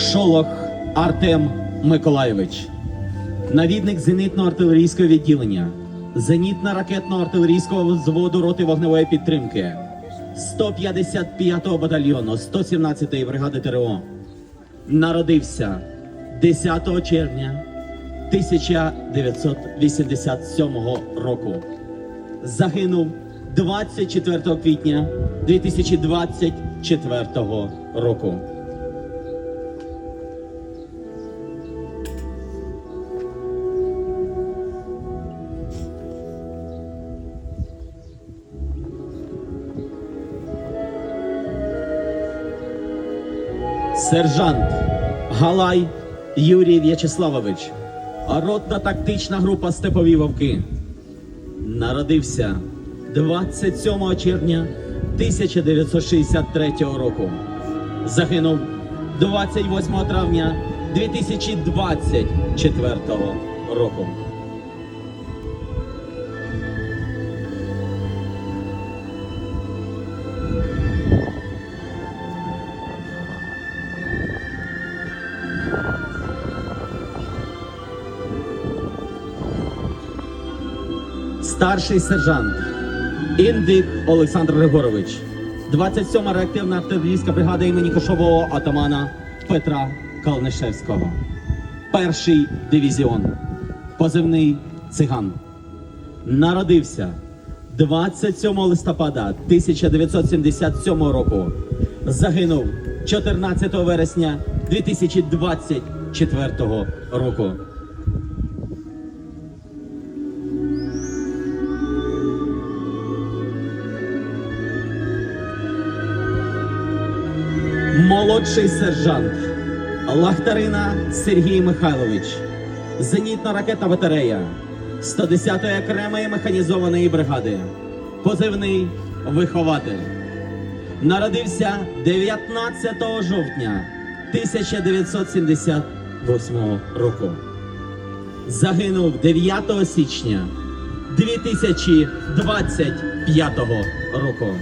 Шолох Артем Миколайович, навідник зенітно-артилерійського відділення, зенітно-ракетно-артилерійського взводу роти вогневої підтримки, 155-го батальйону 117-ї бригади ТРО. Народився 10 червня 1987 року. Загинув 24 квітня 2024 року. Сержант Галай Юрій В'ячеславович, ротна тактична група Степові вовки. Народився 27 червня 1963 року. Загинув 28 травня 2024 року. Старший сержант Індик Олександр Григорович, 27-ма реактивна артилерійська бригада імені кошового атамана Петра Калнишевського. Перший дивізіон. Позивний циган. Народився 27 листопада 1977 року. Загинув 14 вересня 2024 року. Молодший сержант Лахтарина Сергій Михайлович, зенітна ракетна батарея 110-ї окремої механізованої бригади, позивний вихователь. Народився 19 жовтня 1978 року. Загинув 9 січня 2025 року.